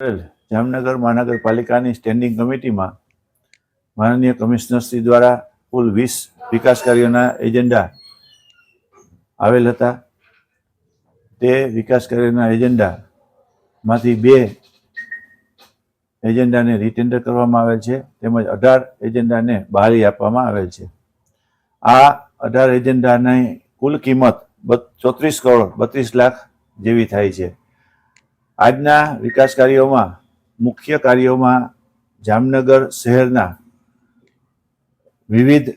જામનગર મહાનગરપાલિકાની સ્ટેન્ડિંગ કમિટીમાં માનનીય કમિશનરશ્રી દ્વારા કુલ વીસ વિકાસ કાર્યોના એજન્ડા આવેલ હતા. તે વિકાસ કાર્યોના એજન્ડામાંથી બે એજન્ડાને રીટેન્ડર કરવામાં આવેલ છે, તેમજ અઢાર એજન્ડાને બહારી આપવામાં આવેલ છે. આ અઢાર એજન્ડાની કુલ કિંમત ચોત્રીસ કરોડ, બત્રીસ લાખ જેવી થાય છે. આજના વિકાસ કાર્યોમાં, મુખ્ય કાર્યોમાં જામનગર શહેરના વિવિધ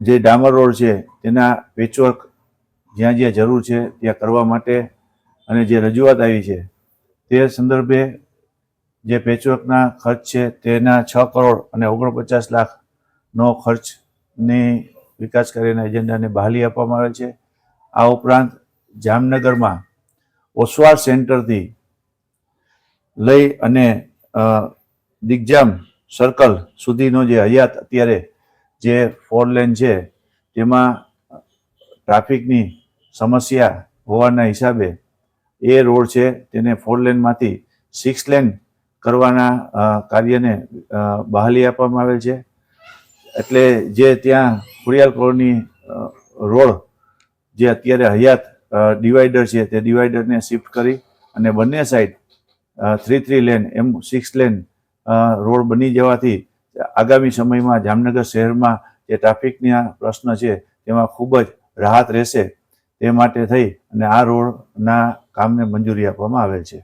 જે ડામર રોડ છે, તેના પેચવર્ક જ્યાં જ્યાં જરૂર છે, ત્યાં કરવા માટે અને જે રજૂઆત આવી છે, તે સંદર્ભે જે પેચવર્કના ખર્ચ છે, તેના છ કરોડ અને ઓગણપચાસ લાખનો ખર્ચની વિકાસ કાર્યના એજન્ડાને બહાલી આપવામાં આવે છે. આ ઉપરાંત જામનગરમાં ઓસવાળ સેન્ટરથી લઈ અને દિગ્જામ સર્કલ સુધીનો જે હયાત અત્યારે જે ફોર લેન છે, તેમાં ટ્રાફિકની સમસ્યા હોવાના હિસાબે એ રોડ છે તેને ફોર લેનમાંથી સિક્સ લેન કરવાના કાર્યને બહાલી આપવામાં આવેલ છે. એટલે જે ત્યાં ખોડિયાલ કોલોની રોડ જે અત્યારે હયાત ડિવાઈડર છે તે ડિવાઈડરને શિફ્ટ કરી અને બંને સાઈડ થ્રી થ્રી લેન એમ સિક્સ લેન રોડ બની જવાથી આગામી સમયમાં જામનગર શહેરમાં જે ટ્રાફિકના પ્રશ્ન છે તેમાં ખૂબ જ રાહત રહેશે તે માટે થઈ અને આ રોડના કામને મંજૂરી આપવામાં આવેલ છે.